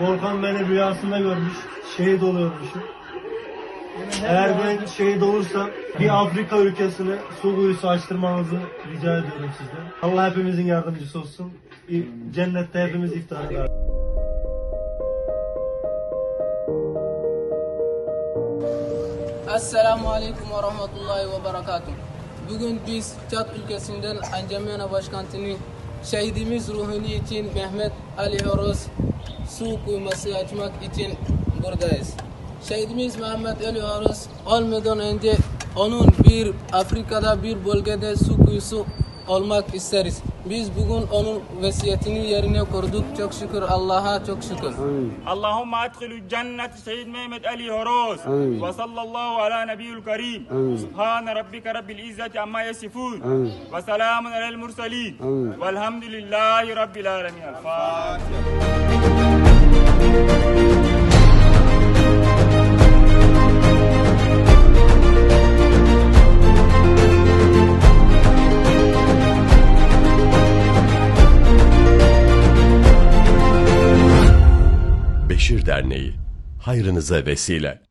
Volkan beni rüyasında görmüş. Şehit oluyormuşum. Eğer ben şehit olursam bir Afrika ülkesine su kuyusu açtırmanızı rica ediyorum sizden. Allah hepimizin yardımcısı olsun. Cennette hepimiz iftar eder. Esselamu Aleyküm ve Rahmetullahi ve Berekatuhu. Bugün biz Çat ülkesinden Ancamena Başkenti'nin şehidimiz ruhunu için Mehmet Ali Horoz su kuyması açmak için buradayız. Şehidimiz Mehmet Ali Aras olmadan önce onun bir Afrika'da bir bölgede su kuyusu olmak isteriz. Biz bugün onun vesiyetini yerine kurduk. Çok şükür Allah'a çok şükür. Allahümme adkhilu cennet Seyyid Mehmet Ali Horoz ve sallallahu ala nebiyyül karim. Subhane rabbike rabbil izzeti amma yasifun ve selamun alel mursalin velhamdülillahi rabbil alemin. Fatiha. Beşir Derneği, hayrınıza vesile.